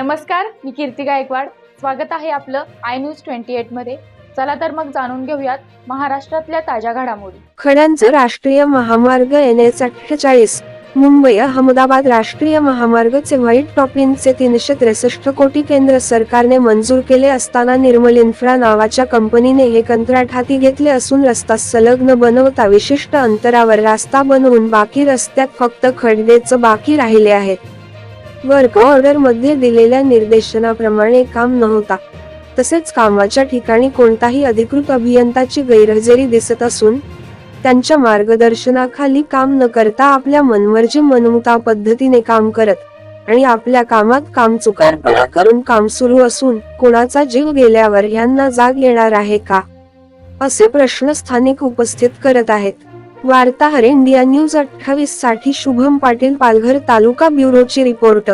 नमस्कार मी कीर्ती गायकवाड. स्वागत आहे आपलं आय न्यूज ट्वेंटी एटमध्ये. चला तर मग जाणून घेऊयात महाराष्ट्रातल्या ताज्या घडामोडी. खड्यांचं राष्ट्रीय महामार्ग एन एच अठ्ठेचाळीस. मुंबई अहमदाबाद राष्ट्रीय महामार्गचे व्हाईट टॉपिंगचे तीनशे त्रेसष्ट कोटी केंद्र सरकारने मंजूर केले असताना निर्मल इन्फ्रा नावाच्या कंपनीने हे कंत्राट हाती घेतले असून रस्ता संलग्न बनवता विशिष्ट अंतरावर रास्ता बनवून बाकी रस्त्यात फक्त खड्डेच बाकी राहिले आहेत. वर्क ऑर्डरमध्ये दिलेल्या निर्देशनाप्रमाणे काम नव्हता. तसेच कामाच्या ठिकाणी कोणताही अधिकृत अभियंताची गैरहजेरी दिसत असून त्यांच्या मार्गदर्शनाखाली काम न करता आपल्या मनमर्जी मनमुता पद्धतीने काम करत आणि आपल्या कामात काम चुकारपणा करून काम सुरू असून कोणाचा जीव गेल्यावर यांना जाग येणार आहे का? असे प्रश्न स्थानिक उपस्थित करत आहेत. वार्ताहर इंडिया न्यूज अठ्ठावीससाठी शुभम पाटील पालघर तालुका ब्युरोची रिपोर्ट.